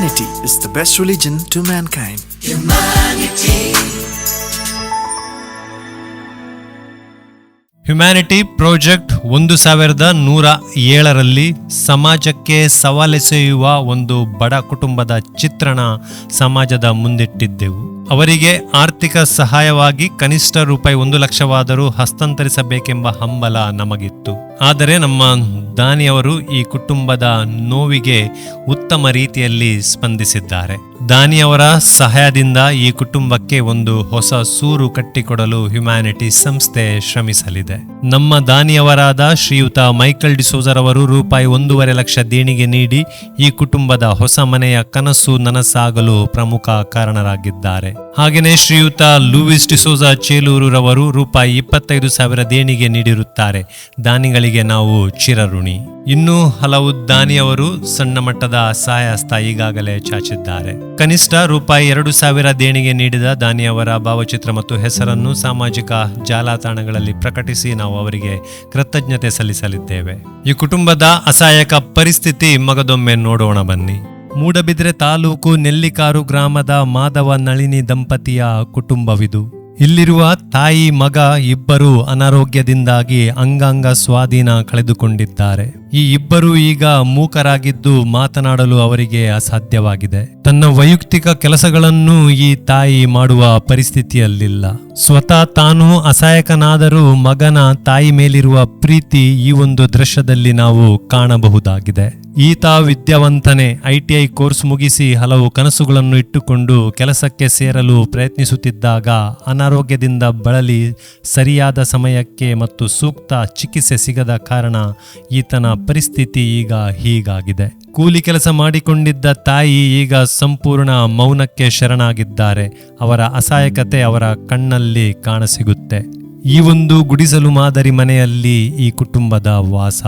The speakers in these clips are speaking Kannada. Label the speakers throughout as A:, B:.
A: Humanity is the best religion to mankind.
B: Humanity project ಒಂದು ಸಾವಿರದ ನೂರ ಏಳರಲ್ಲಿ ಸಮಾಜಕ್ಕೆ ಸವಾಲೆಸೆಯುವ ಒಂದು ಬಡ ಕುಟುಂಬದ ಚಿತ್ರಣ ಸಮಾಜದ ಮುಂದಿಟ್ಟಿದ್ದೆವು ಅವರಿಗೆ ಆರ್ಥಿಕ ಸಹಾಯವಾಗಿ ಕನಿಷ್ಠ ರೂಪಾಯಿ ಒಂದು ಲಕ್ಷವಾದರೂ ಹಸ್ತಾಂತರಿಸಬೇಕೆಂಬ ಹಂಬಲ ನಮಗಿತ್ತು. ಆದರೆ ನಮ್ಮ ದಾನಿಯವರು ಈ ಕುಟುಂಬದ ನೋವಿಗೆ ಉತ್ತಮ ರೀತಿಯಲ್ಲಿ ಸ್ಪಂದಿಸಿದ್ದಾರೆ. ದಾನಿಯವರ ಸಹಾಯದಿಂದ ಈ ಕುಟುಂಬಕ್ಕೆ ಒಂದು ಹೊಸ ಸೂರು ಕಟ್ಟಿಕೊಡಲು ಹ್ಯುಮ್ಯಾನಿಟಿ ಸಂಸ್ಥೆ ಶ್ರಮಿಸಲಿದೆ. ನಮ್ಮ ದಾನಿಯವರಾದ ಶ್ರೀಯುತ ಮೈಕಲ್ ಡಿಸೋಜರವರು ರೂಪಾಯಿ ಒಂದೂವರೆ ಲಕ್ಷ ದೇಣಿಗೆ ನೀಡಿ ಈ ಕುಟುಂಬದ ಹೊಸ ಮನೆಯ ಕನಸು ನನಸಾಗಲು ಪ್ರಮುಖ ಕಾರಣರಾಗಿದ್ದಾರೆ. ಹಾಗೆಯೇ ಶ್ರೀಯುತ ಲೂವಿಸ್ ಡಿಸೋಜಾ ಚೇಲೂರುರವರು ರೂಪಾಯಿ ಇಪ್ಪತ್ತೈದು ಸಾವಿರ ದೇಣಿಗೆ ನೀಡಿರುತ್ತಾರೆ. ದಾನಿಗಳಿಗೆ ನಾವು ಚಿರಋಣಿ. ಇನ್ನೂ ಹಲವು ದಾನಿಯವರು ಸಣ್ಣ ಮಟ್ಟದ ಸಹಾಯ ಹಸ್ತ ಈಗಾಗಲೇ ಚಾಚಿದ್ದಾರೆ. ಕನಿಷ್ಠ ರೂಪಾಯಿ ಎರಡು ಸಾವಿರ ದೇಣಿಗೆ ನೀಡಿದ ದಾನಿಯವರ ಭಾವಚಿತ್ರ ಮತ್ತು ಹೆಸರನ್ನು ಸಾಮಾಜಿಕ ಜಾಲತಾಣಗಳಲ್ಲಿ ಪ್ರಕಟಿಸಿ ನಾವು ಅವರಿಗೆ ಕೃತಜ್ಞತೆ ಸಲ್ಲಿಸಲಿದ್ದೇವೆ. ಈ ಕುಟುಂಬದ ಅಸಹಾಯಕ ಪರಿಸ್ಥಿತಿ ಮಗದೊಮ್ಮೆ ನೋಡೋಣ ಬನ್ನಿ. ಮೂಡಬಿದ್ರೆ ತಾಲೂಕು ನೆಲ್ಲಿಕಾರು ಗ್ರಾಮದ ಮಾಧವ ನಳಿನಿ ದಂಪತಿಯ ಕುಟುಂಬವಿದು. ಇಲ್ಲಿರುವ ತಾಯಿ ಮಗ ಇಬ್ಬರು ಅನಾರೋಗ್ಯದಿಂದಾಗಿ ಅಂಗಾಂಗ ಸ್ವಾಧೀನ ಕಳೆದುಕೊಂಡಿದ್ದಾರೆ. ಈ ಇಬ್ಬರೂ ಈಗ ಮೂಕರಾಗಿದ್ದು ಮಾತನಾಡಲು ಅವರಿಗೆ ಅಸಾಧ್ಯವಾಗಿದೆ. ತನ್ನ ವೈಯಕ್ತಿಕ ಕೆಲಸಗಳನ್ನು ಈ ತಾಯಿ ಮಾಡುವ ಪರಿಸ್ಥಿತಿಯಲ್ಲಿಲ್ಲ. ಸ್ವತಃ ತಾನು ಅಸಹಾಯಕನಾದರೂ ಮಗನ ತಾಯಿ ಮೇಲಿರುವ ಪ್ರೀತಿ ಈ ಒಂದು ದೃಶ್ಯದಲ್ಲಿ ನಾವು ಕಾಣಬಹುದಾಗಿದೆ. ಈತ ವಿದ್ಯಾವಂತನೇ ಐಟಿಐ ಕೋರ್ಸ್ ಮುಗಿಸಿ ಹಲವು ಕನಸುಗಳನ್ನು ಇಟ್ಟುಕೊಂಡು ಕೆಲಸಕ್ಕೆ ಸೇರಲು ಪ್ರಯತ್ನಿಸುತ್ತಿದ್ದಾಗ ಅನಾರೋಗ್ಯದಿಂದ ಬಳಲಿ, ಸರಿಯಾದ ಸಮಯಕ್ಕೆ ಮತ್ತು ಸೂಕ್ತ ಚಿಕಿತ್ಸೆ ಸಿಗದ ಕಾರಣ ಈತನ ಪರಿಸ್ಥಿತಿ ಈಗ ಹೀಗಾಗಿದೆ. ಕೂಲಿ ಕೆಲಸ ಮಾಡಿಕೊಂಡಿದ್ದ ತಾಯಿ ಈಗ ಸಂಪೂರ್ಣ ಮೌನಕ್ಕೆ ಶರಣಾಗಿದ್ದಾರೆ. ಅವರ ಅಸಹಾಯಕತೆ ಅವರ ಕಣ್ಣಲ್ಲಿ ಕಾಣಸಿಗುತ್ತೆ. ಈ ಒಂದು ಗುಡಿಸಲು ಮಾದರಿ ಮನೆಯಲ್ಲಿ ಈ ಕುಟುಂಬದ ವಾಸ.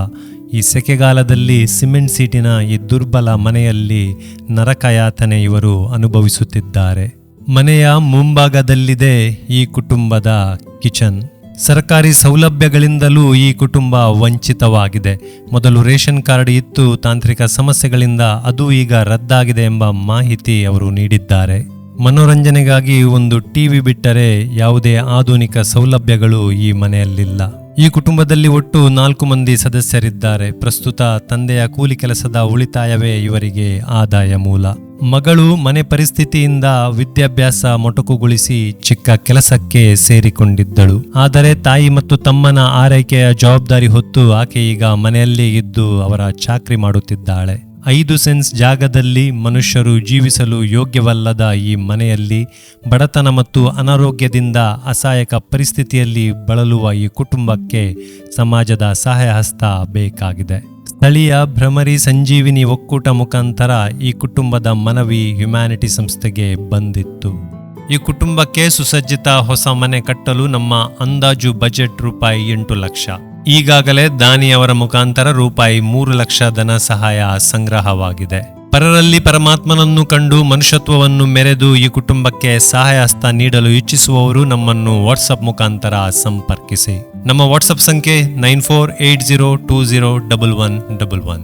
B: ಈ ಸೆಕೆಗಾಲದಲ್ಲಿ ಸಿಮೆಂಟ್ ಸೀಟಿನ ಈ ದುರ್ಬಲ ಮನೆಯಲ್ಲಿ ನರಕಯಾತನೆ ಇವರು ಅನುಭವಿಸುತ್ತಿದ್ದಾರೆ. ಮನೆಯ ಮುಂಭಾಗದಲ್ಲಿದೆ ಈ ಕುಟುಂಬದ ಕಿಚನ್. ಸರ್ಕಾರಿ ಸೌಲಭ್ಯಗಳಿಂದಲೂ ಈ ಕುಟುಂಬ ವಂಚಿತವಾಗಿದೆ. ಮೊದಲು ರೇಷನ್ ಕಾರ್ಡ್ ಇತ್ತು, ತಾಂತ್ರಿಕ ಸಮಸ್ಯೆಗಳಿಂದ ಅದು ಈಗ ರದ್ದಾಗಿದೆ ಎಂಬ ಮಾಹಿತಿ ಅವರು ನೀಡಿದ್ದಾರೆ. ಮನೋರಂಜನೆಗಾಗಿ ಒಂದು ಟಿವಿ ಬಿಟ್ಟರೆ ಯಾವುದೇ ಆಧುನಿಕ ಸೌಲಭ್ಯಗಳು ಈ ಮನೆಯಲ್ಲಿಲ್ಲ. ಈ ಕುಟುಂಬದಲ್ಲಿ ಒಟ್ಟು ನಾಲ್ಕು ಮಂದಿ ಸದಸ್ಯರಿದ್ದಾರೆ. ಪ್ರಸ್ತುತ ತಂದೆಯ ಕೂಲಿ ಕೆಲಸದ ಉಳಿತಾಯವೇ ಇವರಿಗೆ ಆದಾಯ ಮೂಲ. ಮಗಳು ಮನೆ ಪರಿಸ್ಥಿತಿಯಿಂದ ವಿದ್ಯಾಭ್ಯಾಸ ಮೊಟಕುಗೊಳಿಸಿ ಚಿಕ್ಕ ಕೆಲಸಕ್ಕೆ ಸೇರಿಕೊಂಡಿದ್ದಳು. ಆದರೆ ತಾಯಿ ಮತ್ತು ತಮ್ಮನ ಆರೈಕೆಯ ಜವಾಬ್ದಾರಿ ಹೊತ್ತು ಆಕೆ ಈಗ ಮನೆಯಲ್ಲೇ ಇದ್ದು ಅವರ ಚಾಕ್ರಿ ಮಾಡುತ್ತಿದ್ದಾಳೆ. ಐದು ಸೆನ್ಸ್ ಜಾಗದಲ್ಲಿ ಮನುಷ್ಯರು ಜೀವಿಸಲು ಯೋಗ್ಯವಲ್ಲದ ಈ ಮನೆಯಲ್ಲಿ ಬಡತನ ಮತ್ತು ಅನಾರೋಗ್ಯದಿಂದ ಅಸಹಾಯಕ ಪರಿಸ್ಥಿತಿಯಲ್ಲಿ ಬಳಲುವ ಈ ಕುಟುಂಬಕ್ಕೆ ಸಮಾಜದ ಸಹಾಯ ಹಸ್ತ ಬೇಕಾಗಿದೆ. ಸ್ಥಳೀಯ ಭ್ರಮರಿ ಸಂಜೀವಿನಿ ಒಕ್ಕೂಟ ಮುಖಾಂತರ ಈ ಕುಟುಂಬದ ಮನವಿ ಹ್ಯುಮ್ಯಾನಿಟಿ ಸಂಸ್ಥೆಗೆ ಬಂದಿತ್ತು. ಈ ಕುಟುಂಬಕ್ಕೆ ಸುಸಜ್ಜಿತ ಹೊಸ ಮನೆ ಕಟ್ಟಲು ನಮ್ಮ ಅಂದಾಜು ಬಜೆಟ್ ರೂಪಾಯಿ ಎಂಟು ಲಕ್ಷ. ಈಗಾಗಲೇ ದಾನಿಯವರ ಮುಖಾಂತರ ರೂಪಾಯಿ ಮೂರು ಲಕ್ಷ ಧನ ಸಹಾಯ ಸಂಗ್ರಹವಾಗಿದೆ ಪರರಲ್ಲಿ ಪರಮಾತ್ಮನನ್ನು ಕಂಡು ಮನುಷ್ಯತ್ವವನ್ನು ಮೆರೆದು ಈ ಕುಟುಂಬಕ್ಕೆ ಸಹಾಯ ಹಸ್ತ ನೀಡಲು ಇಚ್ಛಿಸುವವರು ನಮ್ಮನ್ನು ವಾಟ್ಸಪ್ ಮುಖಾಂತರ ಸಂಪರ್ಕಿಸಿ ನಮ್ಮ ವಾಟ್ಸಪ್ ಸಂಖ್ಯೆ nine four eight zero two zero double one double one.